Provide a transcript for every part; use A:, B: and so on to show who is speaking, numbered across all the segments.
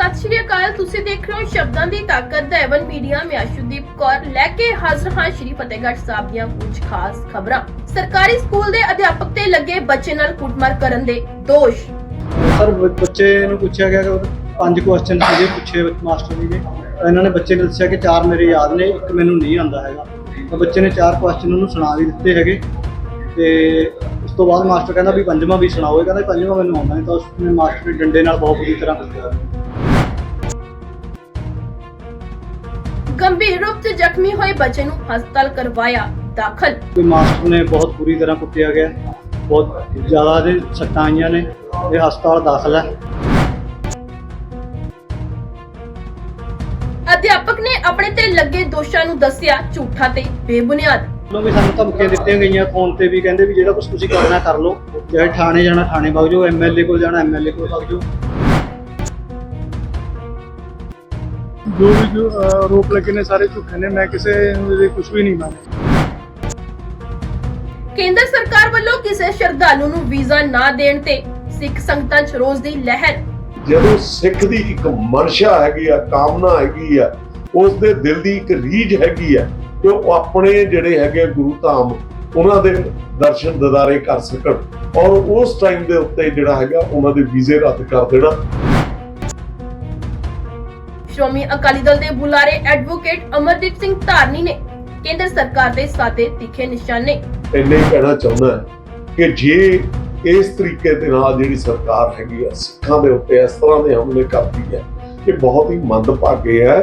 A: ਸਤਿ ਸ਼੍ਰੀ ਅਕਾਲ, ਤੁਸੀਂ ਦੇਖ ਰਹੇ ਹੋ ਸ਼ਬਦਾਂ ਦੀ ਤਾਕਤ ਦਾ ਐਵਨ ਮੀਡੀਆ ਮੈਂ ਅਸ਼ੁਦੀਪ ਕੌਰ। ਲੈ ਕੇ ਹਾਜ਼ਰ ਹਾਂ ਸ਼੍ਰੀ ਫਤਿਹਗੜ੍ਹ ਸਾਹਿਬ ਦੀਆਂ ਕੁਝ ਖਾਸ ਖਬਰਾਂ। ਸਰਕਾਰੀ ਸਕੂਲ ਦੇ ਅਧਿਆਪਕ ਤੇ ਲੱਗੇ ਬੱਚੇ ਨਾਲ ਕੁੱਟਮਾਰ ਕਰਨ ਦੇ ਦੋਸ਼।
B: ਸਰ ਬੱਚੇ ਨੂੰ ਪੁੱਛਿਆ ਗਿਆ ਕਿ ਪੰਜ ਕੁਐਸਚਨ ਸੀਗੇ, ਪੁੱਛੇ ਮਾਸਟਰ ਜੀ ਨੇ ਇਹਨਾਂ ਨੇ ਬੱਚੇ ਨੇ ਦੱਸਿਆ ਕਿ ਚਾਰ ਮੇਰੇ ਯਾਦ ਨੇ, ਇੱਕ ਮੈਨੂੰ ਨਹੀਂ ਆਉਂਦਾ ਹੈਗਾ। ਤਾਂ ਬੱਚੇ ਨੇ ਚਾਰ ਕੁਐਸਚਨ ਉਹਨੂੰ ਸੁਣਾ ਵੀ ਦਿੱਤੇ ਹੈਗੇ। ਤੇ ਉਸ ਤੋਂ ਬਾਅਦ ਮਾਸਟਰ ਕਹਿੰਦਾ ਵੀ ਪੰਜਵਾਂ ਵੀ ਸੁਣਾਓ। ਇਹ ਕਹਿੰਦਾ ਪੰਜਵਾਂ ਮੈਨੂੰ ਆਉਂਦਾ ਨਹੀਂ, ਤਾਂ ਉਸ ਨੇ ਮਾਸਟਰ ਨੇ ਡੰਡੇ ਨਾਲ ਬਹੁਤ ਬੁਰੀ ਤਰ੍ਹਾਂ ਕੁੱਟਿਆ
A: ਗੰਭੀਰ ਰੂਪ 'ਚ ਜ਼ਖਮੀ ਹੋਏ ਬੱਚੇ ਨੂੰ ਹਸਪਤਾਲ ਕਰਵਾਇਆ ਦਾਖਲ।
B: ਕੋਈ ਮਾਸਟਰ ਨੇ ਬਹੁਤ ਬੁਰੀ ਤਰ੍ਹਾਂ ਕੁੱਟਿਆ ਗਿਆ। ਬਹੁਤ ਜ਼ਿਆਦਾ ਇਹਦੇ ਸੱਟਾਂ ਆਈਆਂ ਨੇ। ਇਹ ਹਸਪਤਾਲ ਦਾਖਲ ਹੈ।
A: ਅਧਿਆਪਕ ਨੇ ਆਪਣੇ ਤੇ ਲੱਗੇ ਦੋਸ਼ਾਂ ਨੂੰ ਦੱਸਿਆ ਝੂਠਾ ਤੇ ਬੇਬੁਨਿਆਦ।
B: ਉਹਨਾਂ ਵੀ ਸਾਨੂੰ ਧਮਕੀਆਂ ਦਿੱਤੀਆਂ ਗਈਆਂ ਫੋਨ ਤੇ ਵੀ ਕਹਿੰਦੇ ਵੀ ਜਿਹੜਾ ਕੁਝ ਤੁਸੀਂ ਕਰਨਾ ਕਰ ਲਓ। ਜੇ ਥਾਣੇ ਜਾਣਾ ਥਾਣੇ ਵਗ ਜਾਓ ਐਮਐਲਏ ਕੋਲ ਜਾਣਾ ਐਮਐਲਏ ਕੋਲ ਵਗ ਜਾਓ।
C: ਜੋ ਵੀ ਜੋ ਆਰੋਪ ਲੱਗੇ ਨੇ ਸਾਰੇ ਝੂਠੇ ਨੇ ਮੈਂ ਕਿਸੇ ਦੇ ਕੁਝ ਵੀ ਨਹੀਂ ਮੰਨਿਆ।
A: ਕੇਂਦਰ ਸਰਕਾਰ ਵੱਲੋਂ ਕਿਸੇ ਸ਼ਰਧਾਲੂ ਨੂੰ ਵੀਜ਼ਾ ਨਾ ਦੇਣ ਤੇ ਸਿੱਖ ਸੰਗਤਾਂ 'ਚ ਰੋਜ਼ ਦੀ ਲਹਿਰ।
D: ਜਦੋਂ ਸਿੱਖ ਦੀ ਇੱਕ ਮਨਸ਼ਾ ਹੈਗੀ ਆ ਕਾਮਨਾ ਹੈਗੀ ਆ ਉਸ ਦੇ ਦਿਲ ਦੀ ਇੱਕ ਰੀਝ ਹੈਗੀ ਆ ਕਿ ਉਹ ਆਪਣੇ ਜਿਹੜੇ ਹੈਗੇ ਗੁਰੂ ਧਾਮ ਉਹਨਾਂ ਦੇ ਦਰਸ਼ਨ ਦਿਦਾਰੇ ਕਰ ਸਕਣ। ਔਰ ਉਸ ਟਾਈਮ ਦੇ ਉੱਤੇ ਜਿਹੜਾ ਹੈਗਾ ਉਹਨਾਂ ਦੇ ਵੀਜ਼ੇ ਰੱਦ ਕਰ ਦੇਣਾ।
A: ਸ਼੍ਰੋਮਣੀ ਅਕਾਲੀ ਦਲ ਦੇ ਬੁਲਾਰੇ ਐਡਵੋਕੇਟ ਅਮਰਦੀਪ ਸਿੰਘ ਧਾਰਨੀ ਨੇ ਕੇਂਦਰ ਸਰਕਾਰ ਦੇ ਸਾਦੇ ਤਿੱਖੇ ਨਿਸ਼ਾਨੇ।
D: ਇੰਨੇ ਕਹਿਣਾ ਚਾਹੁੰਦਾ ਕਿ ਜੇ ਇਸ ਤਰੀਕੇ ਦੇ ਨਾਲ ਜਿਹੜੀ ਸਰਕਾਰ ਹੈਗੀ ਆ ਸਿੱਖਾਂ ਦੇ ਉੱਤੇ ਇਸ ਤਰ੍ਹਾਂ ਦੇ ਹਮਲੇ ਕਰਦੀ ਹੈ ਇਹ ਬਹੁਤ ਹੀ ਮੰਦਭਾਗੇ ਹੈ।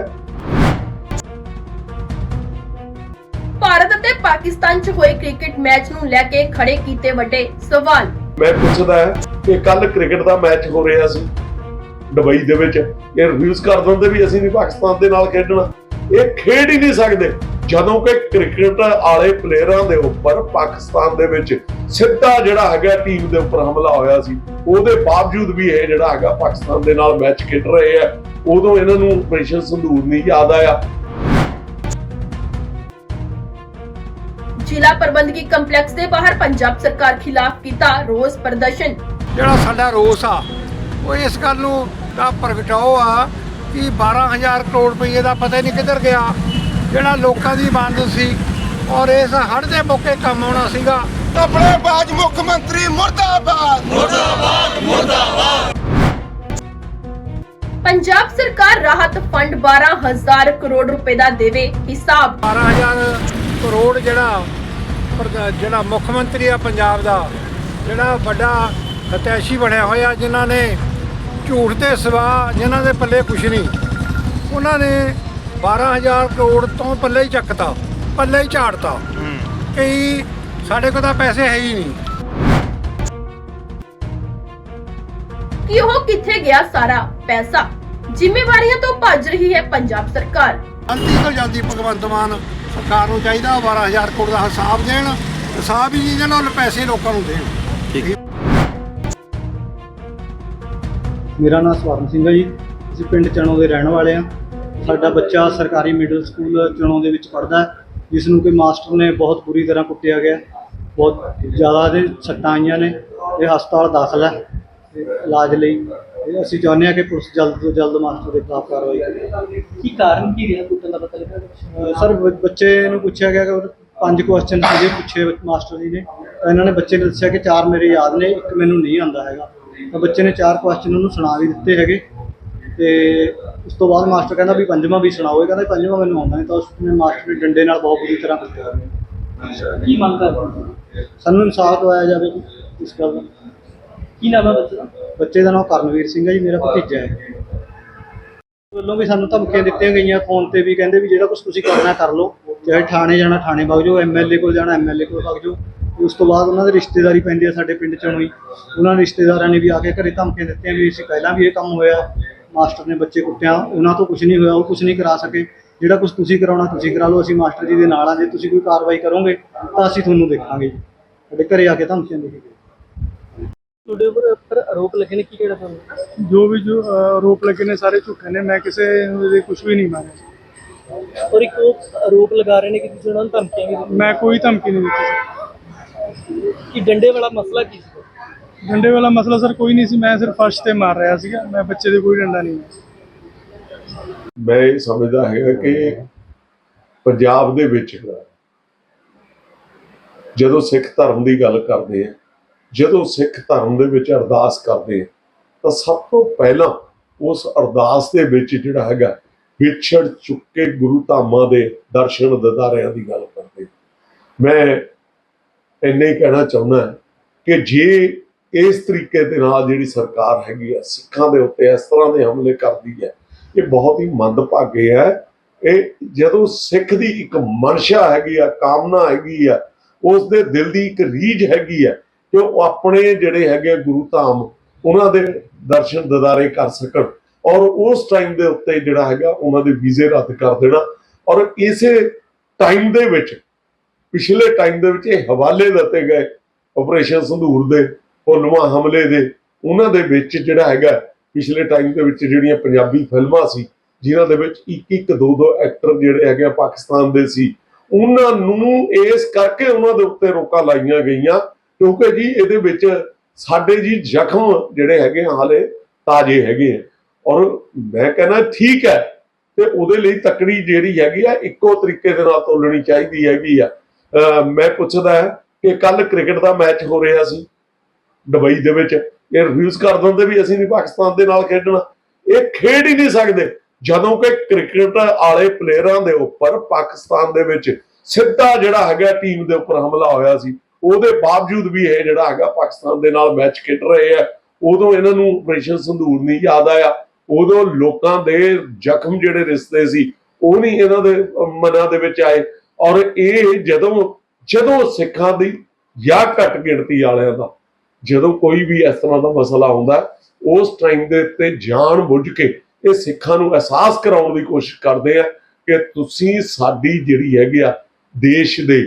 A: ਭਾਰਤ ਅਤੇ ਪਾਕਿਸਤਾਨ 'ਚ ਹੋਏ ਕ੍ਰਿਕਟ ਮੈਚ ਨੂੰ ਲੈ ਕੇ ਖੜੇ ਕੀਤੇ ਵੱਡੇ ਸਵਾਲ।
D: ਮੈਂ ਪੁੱਛਦਾ ਹੈ ਕਿ ਕੱਲ ਕ੍ਰਿਕਟ ਦਾ ਮੈਚ ਹੋ ਰਿਹਾ ਸੀ। ਦੁਬਈ ਦੇ ਵਿੱਚ ਇਹ ਰਿਵਿਊਜ਼ ਕਰ ਦਿੰਦੇ ਵੀ ਅਸੀਂ ਨਹੀਂ ਪਾਕਿਸਤਾਨ ਦੇ ਨਾਲ ਖੇਡਣਾ। ਇਹ ਖੇਡ ਹੀ ਨਹੀਂ ਸਕਦੇ। ਜਦੋਂ ਕਿ ਕ੍ਰਿਕਟ ਵਾਲੇ ਪਲੇਅਰਾਂ ਦੇ ਉੱਪਰ ਪਾਕਿਸਤਾਨ ਦੇ ਵਿੱਚ ਸਿੱਧਾ ਜਿਹੜਾ ਹੈਗਾ ਟੀਮ ਦੇ ਉੱਪਰ ਹਮਲਾ ਹੋਇਆ ਸੀ ਉਹਦੇ ਬਾਵਜੂਦ ਵੀ ਇਹ ਜਿਹੜਾ ਹੈਗਾ ਪਾਕਿਸਤਾਨ ਦੇ ਨਾਲ ਮੈਚ ਖੇਡ ਰਹੇ ਆ। ਉਦੋਂ ਇਹਨਾਂ ਨੂੰ ਆਪਰੇਸ਼ਨ ਸੰਦੂਰ ਨਹੀਂ ਯਾਦ ਆਇਆ।
A: ਜ਼ਿਲ੍ਹਾ ਪ੍ਰਬੰਧਕੀ ਕੰਪਲੈਕਸ ਦੇ ਬਾਹਰ ਪੰਜਾਬ ਸਰਕਾਰ ਖਿਲਾਫ ਕੀਤਾ ਰੋਸ ਪ੍ਰਦਰਸ਼ਨ।
E: ਜਿਹੜਾ ਸਾਡਾ ਰੋਸ ਆ ਉਹ ਇਸ ਗੱਲ ਨੂੰ ਦਾ ਪ੍ਰਗਟਾਓ ਆ ਕਿ 12000 ਕਰੋੜ ਰੁਪਏ ਦਾ ਪਤਾ ਹੀ ਨਹੀਂ ਕਿੱਧਰ ਗਿਆ ਜਿਹੜਾ ਲੋਕਾਂ ਦੀ ਮੰਗ ਸੀ ਔਰ ਇਸ ਹੜ੍ਹ ਦੇ ਮੌਕੇ ਕੰਮ ਆਉਣਾ ਸੀਗਾ।
F: ਆਪਣੇ ਬਾਜ ਮੁੱਖ ਮੰਤਰੀ ਮੁਰਦਾਬਾਦ।
A: ਪੰਜਾਬ ਸਰਕਾਰ ਰਾਹਤ ਫੰਡ 12000 ਕਰੋੜ ਰੁਪਏ ਦਾ ਦੇਵੇ ਹਿਸਾਬ।
E: 12000 ਕਰੋੜ ਜਿਹੜਾ ਜਿਹੜਾ ਮੁੱਖ ਮੰਤਰੀ ਆ ਪੰਜਾਬ ਦਾ ਜਿਹੜਾ ਵੱਡਾ ਹਤੈਸ਼ੀ ਬਣਿਆ ਹੋਇਆ ਜਿਨ੍ਹਾਂ ਨੇ ਝੂਠ ਤੇ ਸਵਾ ਜਿਨ੍ਹਾਂ ਦੇ ਪੱਲੇ ਕੁਛ ਨਹੀਂ। ਉਹਨਾਂ ਨੇ 12000 ਕਰੋੜ ਤੋਂ ਪੱਲੇ ਹੀ ਚੱਕਤਾ ਪੱਲੇ ਹੀ ਝਾੜਤਾ। ਕਈ ਸਾਡੇ ਕੋਲ ਤਾਂ ਪੈਸੇ ਹੈ ਹੀ ਨਹੀਂ।
A: ਕਿ ਉਹ ਕਿੱਥੇ ਗਿਆ ਸਾਰਾ ਪੈਸਾ? ਜ਼ਿੰਮੇਵਾਰੀਆਂ ਤੋਂ ਭੱਜ ਰਹੀ ਹੈ ਪੰਜਾਬ ਸਰਕਾਰ।
E: ਜਲਦੀ ਤੋਂ ਜਲਦੀ ਭਗਵੰਤ ਮਾਨ ਸਰਕਾਰ ਨੂੰ ਚਾਹੀਦਾ 12000 ਕਰੋੜ ਦਾ ਹਿਸਾਬ ਦੇਣ ਹਿਸਾਬ ਹੀ ਨਹੀਂ ਦੇਣ ਉਹ ਪੈਸੇ ਲੋਕਾਂ ਨੂੰ ਦੇਣ।
B: ਮੇਰਾ ਨਾਮ ਸਵਰਨ ਸਿੰਘ ਹੈ ਜੀ। ਅਸੀਂ ਪਿੰਡ ਚਣੋ ਦੇ ਰਹਿਣ ਵਾਲੇ ਹਾਂ ਸਾਡਾ ਬੱਚਾ ਸਰਕਾਰੀ ਮਿਡਲ ਸਕੂਲ ਚਣੋ ਦੇ ਵਿੱਚ ਪੜ੍ਹਦਾ ਹੈ ਜਿਸ ਨੂੰ ਕਿ ਮਾਸਟਰ ਨੇ ਬਹੁਤ ਬੁਰੀ ਤਰ੍ਹਾਂ ਕੁੱਟਿਆ ਗਿਆ। ਬਹੁਤ ਜ਼ਿਆਦਾ ਇਹਦੇ ਸੱਟਾਂ ਆਈਆਂ ਨੇ ਇਹ ਹਸਪਤਾਲ ਦਾਖਲ ਹੈ ਇਲਾਜ ਲਈ। ਅਸੀਂ ਚਾਹੁੰਦੇ ਹਾਂ ਕਿ ਪੁਲਿਸ ਜਲਦ ਤੋਂ ਜਲਦ ਮਾਸਟਰ ਦੇ ਖਿਲਾਫ ਕਾਰਵਾਈ ਕਰੇ।
G: ਕੀ ਕਾਰਨ ਕੀ ਰਿਹਾ ਕੁੱਟਣ ਦਾ ਪਤਾ ਲੱਗਾ?
B: ਸਰ ਬੱਚੇ ਨੂੰ ਪੁੱਛਿਆ ਗਿਆ ਕਿ ਪੰਜ ਕੁਐਸਚਨ ਸੀਗੇ ਪੁੱਛੇ ਮਾਸਟਰ ਜੀ ਨੇ। ਤਾਂ ਇਹਨਾਂ ਨੇ ਬੱਚੇ ਨੇ ਦੱਸਿਆ ਕਿ ਚਾਰ ਮੇਰੇ ਯਾਦ ਨੇ ਇੱਕ ਮੈਨੂੰ ਨਹੀਂ ਆਉਂਦਾ ਹੈਗਾ। ਤਾਂ ਬੱਚੇ ਨੇ ਚਾਰ ਕੁਐਸਚਨ ਉਹਨੂੰ ਸੁਣਾ ਵੀ ਦਿੱਤੇ ਹੈਗੇ। ਤੇ ਉਸ ਤੋਂ ਬਾਅਦ ਮਾਸਟਰ ਕਹਿੰਦਾ ਵੀ ਪੰਜਵਾਂ ਵੀ ਸੁਣਾਓ। ਇਹ ਕਹਿੰਦਾ ਪੰਜਵਾਂ ਮੈਨੂੰ ਆਉਂਦਾ ਨਹੀਂ ਤਾਂ ਉਸ ਨੇ ਮਾਸਟਰ ਨੇ ਡੰਡੇ ਨਾਲ ਬਹੁਤ ਬੁਰੀ ਤਰ੍ਹਾਂ
G: ਕੀ ਮੰਗ ਕਰਦੇ
B: ਸਾਨੂੰ ਇਨਸਾਫ ਦਵਾਇਆ ਜਾਵੇ ਇਸ ਗੱਲ ਦਾ।
G: ਕੀ ਨਾਮ ਹੈ ਬੱਚੇ ਦਾ?
B: ਬੱਚੇ ਦਾ ਨਾਮ ਕਰਨਵੀਰ ਸਿੰਘ ਹੈ ਜੀ ਮੇਰਾ ਭਤੀਜਾ ਹੈ। ਵੱਲੋਂ ਵੀ ਸਾਨੂੰ ਧਮਕੀਆਂ ਦਿੱਤੀਆਂ ਗਈਆਂ ਫੋਨ ਤੇ ਵੀ ਕਹਿੰਦੇ ਵੀ ਜਿਹੜਾ ਕੁਝ ਤੁਸੀਂ ਕਰਨਾ ਕਰ ਲਓ। ਚਾਹੇ ਥਾਣੇ ਜਾਣਾ ਥਾਣੇ ਵਗ ਜਾਓ ਐਮਐਲਏ ਕੋਲ ਜਾਣਾ ਐਮਐਲਏ ਕੋਲ ਵਗ ਜਾਓ। ਤੇ ਉਸ ਤੋਂ ਬਾਅਦ ਉਹਨਾਂ ਦੇ ਰਿਸ਼ਤੇਦਾਰੀ ਪੈਂਦੀ ਆ ਸਾਡੇ ਪਿੰਡ ਚੋਂ ਹੀ। ਉਹਨਾਂ ਦੇ ਰਿਸ਼ਤੇਦਾਰਾਂ ਨੇ ਵੀ ਆ ਕੇ ਘਰੇ ਧਮਕੀਆਂ ਦਿੱਤੀਆਂ ਵੀ ਅਸੀਂ ਪਹਿਲਾਂ ਵੀ ਇਹ ਕੰਮ ਹੋਇਆ ਮਾਸਟਰ ਨੇ ਬੱਚੇ ਕੁੱਟਿਆ ਉਹਨਾਂ ਤੋਂ ਕੁਝ ਨਹੀਂ ਹੋਇਆ ਉਹ ਕੁਝ ਨਹੀਂ ਕਰਾ ਸਕੇ। ਜਿਹੜਾ ਕੁਝ ਤੁਸੀਂ ਕਰਾਉਣਾ ਤੁਸੀਂ ਕਰਾ ਲਓ ਅਸੀਂ ਮਾਸਟਰ ਜੀ ਦੇ ਨਾਲ ਆ ਜੇ ਤੁਸੀਂ ਕੋਈ ਕਾਰਵਾਈ ਕਰੋਗੇ ਤਾਂ ਅਸੀਂ ਤੁਹਾਨੂੰ ਦੇਖਾਂਗੇ ਜੀ। ਸਾਡੇ ਘਰੇ ਆ ਕੇ ਧਮਕੀਆਂ ਦੇ ਕੇ ਗਏ।
G: ਤੁਹਾਡੇ ਉੱਪਰ ਆਰੋਪ ਲੱਗੇ ਨੇ ਕੀ ਕਿਹੜਾ ਤੁਹਾਨੂੰ
C: ਜੋ ਵੀ ਜੋ ਆਰੋਪ ਲੱਗੇ ਨੇ ਸਾਰੇ ਝੂਠੇ ਨੇ ਮੈਂ ਕਿਸੇ ਦੇ ਕੁਝ ਵੀ ਨਹੀਂ ਮੰਨਿਆ
G: ਔਰ ਇੱਕ ਆਰੋਪ ਲਗਾ ਰਹੇ ਨੇ ਕਿ ਤੁਸੀਂ ਉਹਨਾਂ ਨੂੰ ਧਮਕੀਆਂ ਵੀ
C: ਮੈਂ ਕੋਈ ਧਮਕੀ ਨਹੀਂ ਦਿੱਤੀ।
G: ਕਿ ਡੰਡੇ ਵਾਲਾ ਮਸਲਾ ਕੀ ਸੀ?
C: ਡੰਡੇ ਵਾਲਾ ਮਸਲਾ ਸਰ ਕੋਈ ਨਹੀਂ ਸੀ ਮੈਂ ਸਿਰਫ ਫਰਸ਼ ਤੇ ਮਾਰ ਰਿਹਾ ਸੀਗਾ ਮੈਂ ਬੱਚੇ ਦੇ ਕੋਈ ਡੰਡਾ ਨਹੀਂ
D: ਮੈਂ ਇਹ ਸਮਝਦਾ ਹੈਗਾ ਕਿ ਪੰਜਾਬ ਦੇ ਵਿੱਚ ਜਦੋਂ ਸਿੱਖ ਧਰਮ ਦੀ ਗੱਲ ਕਰਦੇ ਆ ਜਦੋਂ ਸਿੱਖ ਧਰਮ ਦੇ ਵਿੱਚ ਅਰਦਾਸ ਕਰਦੇ ਆ ਤਾਂ ਸਭ ਤੋਂ ਪਹਿਲਾਂ ਉਸ ਅਰਦਾਸ ਦੇ ਵਿੱਚ ਜਿਹੜਾ ਹੈਗਾ ਵਿਛੜ ਚੁੱਕੇ ਗੁਰੂ ਧਾਮਾਂ ਦੇ ਦਰਸ਼ਨ ਦਿਦਾਰਿਆਂ ਦੀ ਗੱਲ ਕਰਦੇ ਮੈਂ ਇੰਨੇ ਹੀ ਕਹਿਣਾ ਚਾਹੁੰਦਾ ਕਿ ਜੇ ਇਸ ਤਰੀਕੇ ਦੇ ਨਾਲ ਜਿਹੜੀ ਸਰਕਾਰ ਹੈਗੀ ਆ, ਸਿੱਖਾਂ ਦੇ ਉੱਤੇ ਇਸ ਤਰ੍ਹਾਂ ਦੇ ਹਮਲੇ ਕਰਦੀ ਹੈ, ਇਹ ਬਹੁਤ ਹੀ ਮੰਦਭਾਗੇ ਹੈ। ਇਹ ਜਦੋਂ ਸਿੱਖ ਦੀ ਇੱਕ ਮਨਸ਼ਾ ਹੈਗੀ ਆ, ਕਾਮਨਾ ਹੈਗੀ ਆ ਉਸ ਦੇ ਦਿਲ ਦੀ ਇੱਕ ਰੀਝ ਹੈਗੀ ਆ ਕਿ ਉਹ ਆਪਣੇ ਜਿਹੜੇ ਹੈਗੇ ਆ ਗੁਰੂ ਧਾਮ, ਉਹਨਾਂ ਦੇ ਦਰਸ਼ਨ ਦਿਦਾਰੇ ਕਰ ਸਕਣ ਔਰ ਉਸ ਟਾਈਮ ਦੇ ਉੱਤੇ ਜਿਹੜਾ ਹੈਗਾ, ਉਹਨਾਂ ਦੇ ਵੀਜ਼ੇ ਰੱਦ ਕਰ ਦੇਣਾ ਔਰ ਇਸੇ ਟਾਈਮ ਦੇ ਵਿੱਚ ਪਿਛਲੇ ਟਾਈਮ ਦੇ ਵਿੱਚ ਇਹ ਹਵਾਲੇ ਦਿੱਤੇ ਗਏ ਆਪਰੇਸ਼ਨ ਸੰਧੂਰ ਦੇ ਪੁਲਵਾਮਾ ਹਮਲੇ ਦੇ, ਉਹਨਾਂ ਦੇ ਵਿੱਚ ਜਿਹੜਾ ਹੈਗਾ, ਪਿਛਲੇ ਟਾਈਮ ਦੇ ਵਿੱਚ ਜਿਹੜੀਆਂ ਪੰਜਾਬੀ ਫਿਲਮਾਂ ਸੀ, ਜਿਨ੍ਹਾਂ ਦੇ ਵਿੱਚ ਇੱਕ ਇੱਕ ਦੋ ਦੋ ਐਕਟਰ ਜਿਹੜੇ ਹੈਗੇ ਪਾਕਿਸਤਾਨ ਦੇ ਸੀ, ਉਹਨਾਂ ਨੂੰ ਇਸ ਕਰਕੇ ਉਹਨਾਂ ਦੇ ਉੱਤੇ ਰੋਕਾਂ ਲਾਈਆਂ ਗਈਆਂ, ਕਿਉਂਕਿ ਜੀ ਇਹਦੇ ਵਿੱਚ ਸਾਡੇ ਜੀ ਜ਼ਖਮ ਜਿਹੜੇ ਹੈਗੇ ਆ, ਹਾਲੇ ਤਾਜ਼ੇ ਹੈਗੇ ਆ। ਔਰ ਮੈਂ ਕਹਿੰਦਾ ਠੀਕ ਹੈ, ਤੇ ਉਹਦੇ ਲਈ ਤਕੜੀ ਜਿਹੜੀ ਹੈਗੀ ਆ, ਇੱਕੋ ਤਰੀਕੇ ਦੇ ਨਾਲ ਤੋਲਣੀ ਚਾਹੀਦੀ ਹੈਗੀ ਆ। ਮੈਂ ਪੁੱਛਦਾ ਹੈ ਕਿ ਕੱਲ ਕ੍ਰਿਕਟ ਦਾ ਮੈਚ ਹੋ ਰਿਹਾ ਸੀ ਦੁਬਈ ਦੇ ਵਿੱਚ। ਇਹ ਰਿਫਿਊਜ਼ ਕਰ ਦਿੰਦੇ ਵੀ ਅਸੀਂ ਨਹੀਂ ਪਾਕਿਸਤਾਨ ਦੇ ਨਾਲ ਖੇਡਣਾ। ਇਹ ਖੇਡ ਹੀ ਨਹੀਂ ਸਕਦੇ। ਜਦੋਂ ਕਿ ਕ੍ਰਿਕਟ ਵਾਲੇ ਪਲੇਅਰਾਂ ਦੇ ਉੱਪਰ ਪਾਕਿਸਤਾਨ ਦੇ ਵਿੱਚ ਸਿੱਧਾ ਜਿਹੜਾ ਹੈਗਾ ਟੀਮ ਦੇ ਉੱਪਰ ਹਮਲਾ ਹੋਇਆ ਸੀ, ਉਹਦੇ ਬਾਵਜੂਦ ਵੀ ਇਹ ਜਿਹੜਾ ਹੈਗਾ ਪਾਕਿਸਤਾਨ ਦੇ ਨਾਲ ਮੈਚ ਖੇਡ ਰਹੇ ਆ। ਉਦੋਂ ਇਹਨਾਂ ਨੂੰ ਆਪਰੇਸ਼ਨ ਸੰਧੂਰ ਨਹੀਂ ਯਾਦ ਆਇਆ। ਉਦੋਂ ਲੋਕਾਂ ਦੇ ਜ਼ਖਮ ਜਿਹੜੇ ਰਿਸ਼ਤੇ ਸੀ, ਉਹ ਨਹੀਂ ਇਹਨਾਂ ਦੇ ਮਨਾਂ ਦੇ ਵਿੱਚ ਆਏ। ਔਰ ਇਹ ਜਦੋਂ ਜਦੋਂ ਸਿੱਖਾਂ ਦੀ ਜਾਂ ਘੱਟ ਗਿਣਤੀ ਵਾਲਿਆਂ ਦਾ, ਜਦੋਂ ਕੋਈ ਵੀ ਇਸ ਤਰ੍ਹਾਂ ਦਾ ਮਸਲਾ ਆਉਂਦਾ, ਉਸ ਟਾਈਮ ਦੇ ਉੱਤੇ ਜਾਣ ਬੁੱਝ ਕੇ ਇਹ ਸਿੱਖਾਂ ਨੂੰ ਅਹਿਸਾਸ ਕਰਾਉਣ ਦੀ ਕੋਸ਼ਿਸ਼ ਕਰਦੇ ਆ ਕਿ ਤੁਸੀਂ ਸਾਡੀ ਜਿਹੜੀ ਹੈਗੀ ਆ ਦੇਸ਼ ਦੇ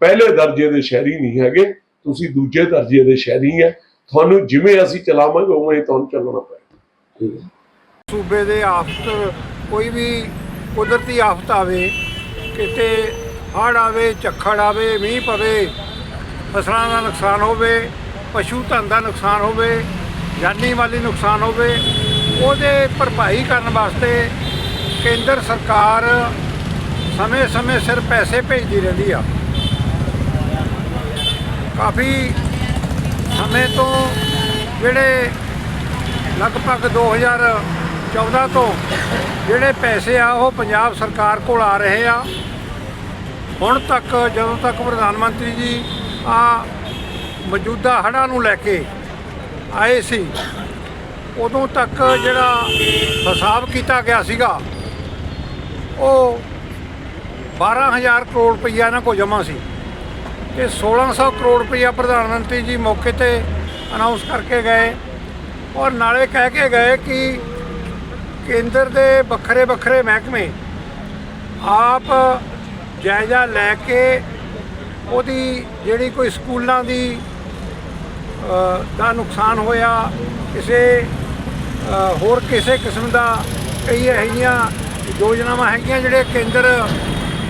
D: ਪਹਿਲੇ ਦਰਜੇ ਦੇ ਸ਼ਹਿਰੀ ਨਹੀਂ ਹੈਗੇ, ਤੁਸੀਂ ਦੂਜੇ ਦਰਜੇ ਦੇ ਸ਼ਹਿਰੀ ਆ। ਤੁਹਾਨੂੰ ਜਿਵੇਂ ਅਸੀਂ ਚਲਾਵਾਂਗੇ, ਉਵੇਂ ਤੁਹਾਨੂੰ ਚੱਲਣਾ ਪਏਗਾ।
E: ਸੂਬੇ ਦੇ ਆਫਤ, ਕੋਈ ਵੀ ਕੁਦਰਤੀ ਆਫਤ ਆਵੇ ਕਿਤੇ ਹੜ੍ਹ ਆਵੇ, ਝੱਖੜ ਆਵੇ, ਮੀਂਹ ਪਵੇ, ਫਸਲਾਂ ਦਾ ਨੁਕਸਾਨ ਹੋਵੇ, ਪਸ਼ੂ ਧਨ ਦਾ ਨੁਕਸਾਨ ਹੋਵੇ, ਜਾਨੀ ਮਾਲੀ ਨੁਕਸਾਨ ਹੋਵੇ, ਉਹਦੇ ਭਰਪਾਈ ਕਰਨ ਵਾਸਤੇ ਕੇਂਦਰ ਸਰਕਾਰ ਸਮੇਂ-ਸਮੇਂ ਸਿਰ ਪੈਸੇ ਭੇਜਦੀ ਰਹਿੰਦੀ ਆ। ਕਾਫੀ ਸਮੇਂ ਤੋਂ ਜਿਹੜੇ ਲਗਭਗ 2014 ਤੋਂ ਜਿਹੜੇ ਪੈਸੇ ਆ ਉਹ ਪੰਜਾਬ ਸਰਕਾਰ ਕੋਲ ਆ ਰਹੇ ਆ। ਹੁਣ ਤੱਕ ਜਦੋਂ ਤੱਕ ਪ੍ਰਧਾਨ ਮੰਤਰੀ ਜੀ ਆ ਮੌਜੂਦਾ ਹੜ੍ਹਾਂ ਨੂੰ ਲੈ ਕੇ ਆਏ ਸੀ, ਉਦੋਂ ਤੱਕ ਜਿਹੜਾ ਹਿਸਾਬ ਕੀਤਾ ਗਿਆ ਸੀਗਾ, ਉਹ 12000 ਕਰੋੜ ਰੁਪਈਆ ਇਹਨਾਂ ਕੋਲ ਜਮ੍ਹਾਂ ਸੀ ਤੇ 1600 ਕਰੋੜ ਰੁਪਈਆ ਪ੍ਰਧਾਨ ਮੰਤਰੀ ਜੀ ਮੌਕੇ ਤੇ ਅਨਾਉਂਸ ਕਰਕੇ ਗਏ ਔਰ ਨਾਲੇ ਕਹਿ ਕੇ ਗਏ ਕਿ ਕੇਂਦਰ ਦੇ ਵੱਖਰੇ ਵੱਖਰੇ ਮਹਿਕਮੇ ਆਪ ਜਾਇਜ਼ਾ ਲੈ ਕੇ ਉਹਦੀ ਜਿਹੜੀ ਕੋਈ ਸਕੂਲਾਂ ਦੀ ਦਾ ਨੁਕਸਾਨ ਹੋਇਆ, ਕਿਸੇ ਹੋਰ ਕਿਸੇ ਕਿਸਮ ਦਾ ਕਈ ਇਹੋ ਯੋਜਨਾਵਾਂ ਹੈਗੀਆਂ ਜਿਹੜੇ ਕੇਂਦਰ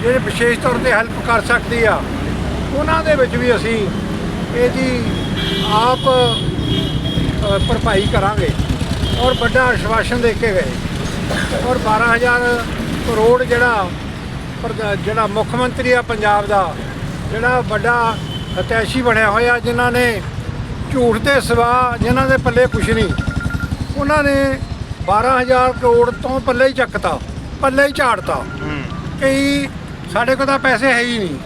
E: ਜਿਹੜੇ ਵਿਸ਼ੇਸ਼ ਤੌਰ ਤੇ ਹੈਲਪ ਕਰ ਸਕਦੀ ਆ, ਉਹਨਾਂ ਦੇ ਵਿੱਚ ਵੀ ਅਸੀਂ ਇਹਦੀ ਆਪ ਭਰਪਾਈ ਕਰਾਂਗੇ ਔਰ ਵੱਡਾ ਆਸ਼ਵਾਸਨ ਦੇ ਕੇ ਗਏ। ਔਰ 12000 ਕਰੋੜ ਜਿਹੜਾ ਜਿਹੜਾ ਮੁੱਖ ਮੰਤਰੀ ਆ ਪੰਜਾਬ ਦਾ ਜਿਹੜਾ ਵੱਡਾ ਹਤੈਸ਼ੀ ਬਣਿਆ ਹੋਇਆ ਜਿਨ੍ਹਾਂ ਨੇ ਝੂਠ ਦੇ ਸਿਵਾ ਜਿਨ੍ਹਾਂ ਦੇ ਪੱਲੇ ਕੁਛ ਨਹੀਂ ਉਹਨਾਂ ਨੇ 12000 ਕਰੋੜ ਤੋਂ ਪੱਲੇ ਹੀ ਚੱਕਤਾ ਪੱਲੇ ਹੀ ਝਾੜਤਾ। ਕਈ ਸਾਡੇ ਕੋਲ ਤਾਂ ਪੈਸੇ ਹੈ ਹੀ ਨਹੀਂ।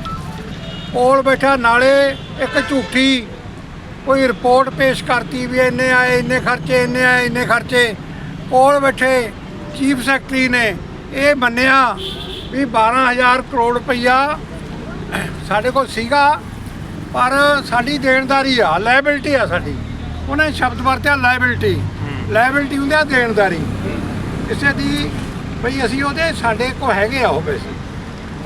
E: ਕੋਲ ਬੈਠਾ ਨਾਲੇ ਇੱਕ ਝੂਠੀ ਕੋਈ ਰਿਪੋਰਟ ਪੇਸ਼ ਕਰਤੀ ਵੀ ਇੰਨੇ ਆਏ ਇੰਨੇ ਖਰਚੇ ਇੰਨੇ ਆਏ ਇੰਨੇ ਖਰਚੇ। ਕੋਲ ਬੈਠੇ ਚੀਫ ਸੈਕਟਰੀ ਨੇ ਇਹ ਮੰਨਿਆ ਵੀ 12000 ਕਰੋੜ ਰੁਪਈਆ ਸਾਡੇ ਕੋਲ ਸੀਗਾ ਪਰ ਸਾਡੀ ਦੇਣਦਾਰੀ ਆ ਲਾਇਬਿਲਟੀ ਆ ਸਾਡੀ। ਉਹਨੇ ਸ਼ਬਦ ਵਰਤਿਆ ਲਾਇਬਿਲਟੀ ਲਾਇਬਿਲਟੀ ਹੁੰਦੀ ਆ ਦੇਣਦਾਰੀ। ਕਿਸੇ ਦੀ ਬਈ ਅਸੀਂ ਉਹਦੇ ਸਾਡੇ ਕੋਲ ਹੈਗੇ ਆ ਉਹ ਪੈਸੇ।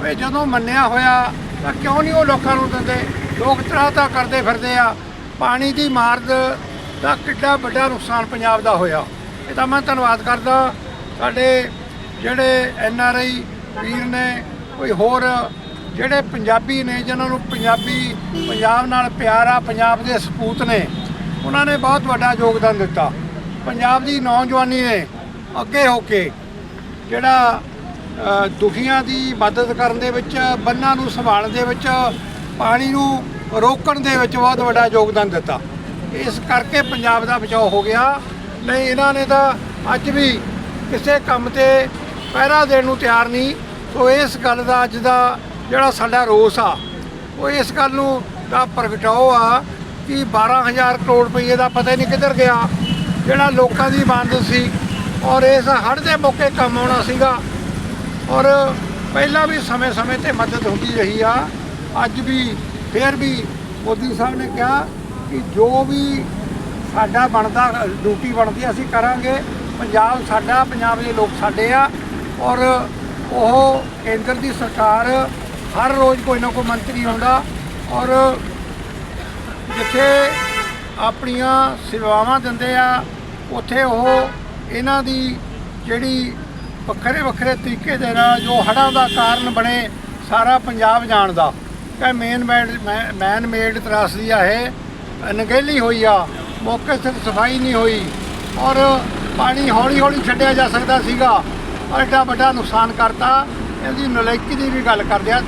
E: ਓਏ ਜਦੋਂ ਮੰਨਿਆ ਹੋਇਆ ਤਾਂ ਕਿਉਂ ਨਹੀਂ ਉਹ ਲੋਕਾਂ ਨੂੰ ਦਿੰਦੇ? ਲੋਕ ਤਰਾਤਾ ਕਰਦੇ ਫਿਰਦੇ ਆ। ਪਾਣੀ ਦੀ ਮਾਰ ਦ- ਦਾ ਕਿੱਡਾ ਵੱਡਾ ਨੁਕਸਾਨ ਪੰਜਾਬ ਦਾ ਹੋਇਆ। ਇਹ ਤਾਂ ਮੈਂ ਧੰਨਵਾਦ ਕਰਦਾ। ਸਾਡੇ ਜਿਹੜੇ ਐਨ ਆਰ ਆਈ ਵੀਰ ਨੇ, ਕੋਈ ਹੋਰ ਜਿਹੜੇ ਪੰਜਾਬੀ ਨੇ, ਜਿਨ੍ਹਾਂ ਨੂੰ ਪੰਜਾਬੀ, ਪੰਜਾਬ ਨਾਲ ਪਿਆਰ ਆ, ਪੰਜਾਬ ਦੇ ਸਪੂਤ ਨੇ, ਉਹਨਾਂ ਨੇ ਬਹੁਤ ਵੱਡਾ ਯੋਗਦਾਨ ਦਿੱਤਾ। ਪੰਜਾਬ ਦੀ ਨੌਜਵਾਨੀ ਨੇ ਅੱਗੇ ਹੋ ਕੇ ਜਿਹੜਾ ਦੁਖੀਆਂ ਦੀ ਮਦਦ ਕਰਨ ਦੇ ਵਿੱਚ, ਬੰਨਾਂ ਨੂੰ ਸੰਭਾਲਣ ਦੇ ਵਿੱਚ, ਪਾਣੀ ਨੂੰ ਰੋਕਣ ਦੇ ਵਿੱਚ ਬਹੁਤ ਵੱਡਾ ਯੋਗਦਾਨ ਦਿੱਤਾ। ਇਸ ਕਰਕੇ ਪੰਜਾਬ ਦਾ ਬਚਾਓ ਹੋ ਗਿਆ। ਨਹੀਂ, ਇਹਨਾਂ ਨੇ ਤਾਂ ਅੱਜ ਵੀ ਕਿਸੇ ਕੰਮ ਤੇ ਪਹਿਰਾ ਦੇਣ ਨੂੰ ਤਿਆਰ ਨਹੀਂ, ਸੋ ਇਸ ਗੱਲ ਦਾ ਅੱਜ ਦਾ ਜਿਹੜਾ ਸਾਡਾ ਰੋਸ ਆ, ਉਹ ਇਸ ਗੱਲ ਨੂੰ ਦਾ ਪ੍ਰਗਟਾਓ ਆ ਕਿ 12000 ਕਰੋੜ ਰੁਪਏ ਦਾ ਪਤਾ ਹੀ ਨਹੀਂ ਕਿੱਧਰ ਗਿਆ, ਜਿਹੜਾ ਲੋਕਾਂ ਦੀ ਮੰਗ ਸੀ ਔਰ ਇਸ ਹੜ੍ਹ ਦੇ ਮੌਕੇ ਕੰਮ ਆਉਣਾ ਸੀਗਾ। ਔਰ ਪਹਿਲਾਂ ਵੀ ਸਮੇਂ-ਸਮੇਂ ਤੇ ਮਦਦ ਹੁੰਦੀ ਰਹੀ ਆ, ਅੱਜ ਵੀ, ਫੇਰ ਵੀ ਮੋਦੀ ਸਾਹਿਬ ਨੇ ਕਿਹਾ ਕਿ ਜੋ ਵੀ ਸਾਡਾ ਬਣਦਾ, ਡਿਊਟੀ ਬਣਦੀ ਅਸੀਂ ਕਰਾਂਗੇ। ਪੰਜਾਬ ਸਾਡਾ, ਪੰਜਾਬ ਦੇ ਲੋਕ ਸਾਡੇ ਆ ਔਰ ਉਹ ਕੇਂਦਰ ਦੀ ਸਰਕਾਰ ਹਰ ਰੋਜ਼ ਕੋਈ ਨਾ ਕੋਈ ਮੰਤਰੀ ਆਉਂਦਾ ਔਰ ਜਿੱਥੇ ਆਪਣੀਆਂ ਸੇਵਾਵਾਂ ਦਿੰਦੇ ਆ, ਉੱਥੇ ਉਹ ਇਹਨਾਂ ਦੀ ਜਿਹੜੀ ਵੱਖਰੇ ਵੱਖਰੇ ਤਰੀਕੇ ਦੇ ਨਾਲ ਜੋ ਹੜ੍ਹਾਂ ਦਾ ਕਾਰਨ ਬਣੇ ਸਾਰਾ ਪੰਜਾਬ ਜਾਣਦਾ। ਕਿ ਮੇਨ ਮੈਨ ਮੇਡ ਤਰਾਸਦੀ ਆ ਇਹ। ਨਗੇਲੀ ਹੋਈ ਆ, ਮੌਕੇ ਤੇ ਸਫ਼ਾਈ ਨਹੀਂ ਹੋਈ ਔਰ ਪਾਣੀ ਹੌਲੀ ਹੌਲੀ ਛੱਡਿਆ ਜਾ ਸਕਦਾ ਸੀਗਾ। ਔਰ ਐਡਾ ਵੱਡਾ ਨੁਕਸਾਨ ਕਰਤਾ। ਇਹਦੀ ਨਲਾਇਕੀ ਦੀ ਵੀ ਗੱਲ ਕਰਦੇ ਆ।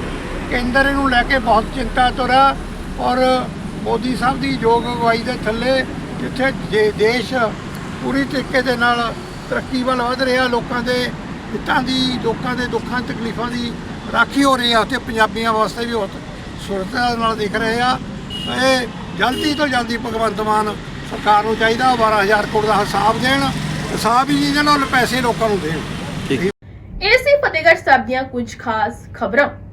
E: ਕੇਂਦਰ ਇਹਨੂੰ ਲੈ ਕੇ ਬਹੁਤ ਚਿੰਤਾ ਤੁਰਾ ਔਰ ਮੋਦੀ ਸਾਹਿਬ ਦੀ ਯੋਗ ਅਗਵਾਈ ਦੇ ਥੱਲੇ ਜਿੱਥੇ ਜੇ ਦੇਸ਼ ਪੂਰੀ ਤਰੀਕੇ ਦੇ ਨਾਲ ਤਰੱਕੀ ਵੱਲ ਵਧ ਰਿਹਾ, ਲੋਕਾਂ ਦੇ ਹਿੱਤਾਂ ਦੀ, ਲੋਕਾਂ ਦੇ ਦੁੱਖਾਂ, ਤਕਲੀਫਾਂ ਦੀ ਰਾਖੀ ਹੋ ਰਹੀ ਆ ਤੇ ਪੰਜਾਬੀਆਂ ਵਾਸਤੇ ਵੀ ਬਹੁਤ ਸੁਰਤਾ ਨਾਲ ਦਿਖ ਰਹੇ ਆ। ਇਹ ਜਲਦੀ ਤੋਂ ਜਲਦੀ ਭਗਵੰਤ ਮਾਨ ਸਰਕਾਰ ਨੂੰ ਚਾਹੀਦਾ 12000 ਕਰੋੜ ਦਾ ਹਿਸਾਬ ਦੇਣ। ਹੀ ਨਹੀਂ ਦੇਣ ਉਹ ਪੈਸੇ ਲੋਕਾਂ ਨੂੰ ਦੇਣ।
A: ਇਹ ਸੀ ਫਤਿਹਗੜ੍ਹ ਸਾਹਿਬ ਦੀਆਂ ਕੁਝ ਖਾਸ ਖਬਰਾਂ।